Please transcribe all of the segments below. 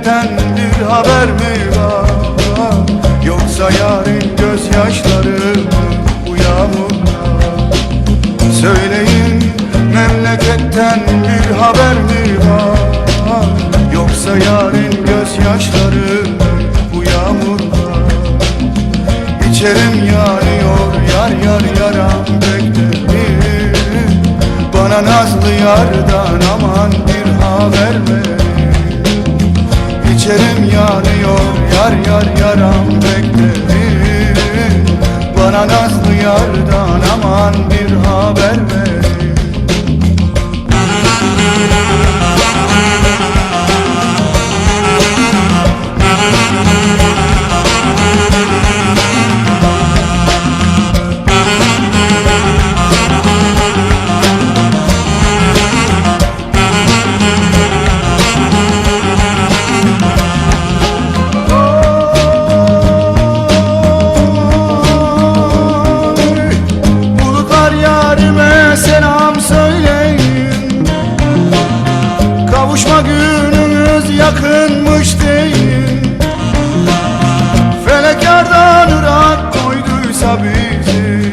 Memleketten bir haber mi var? Yoksa yarın gözyaşları bu yağmurlar Söyleyin memleketten bir haber mi var? Yoksa yarın gözyaşları bu yağmurlar İçerim yanıyor yar yar yaram beklerim Bana nazlı yardan aman bir haber ver İçerim yanıyor yar yar yaram beklerim Bana nazlı yardan yakınmış deyin Felek yardan ırak koyduysa bizi.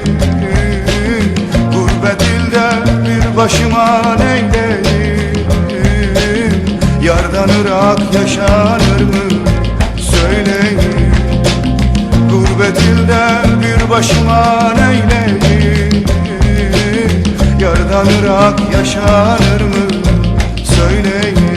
Gurbet ilde bir başıma neyleyim Yardan ırak yaşanır mı? Söyleyin. Gurbet ilde bir başıma neyleyim Yardan ırak yaşanır mı? Söyleyin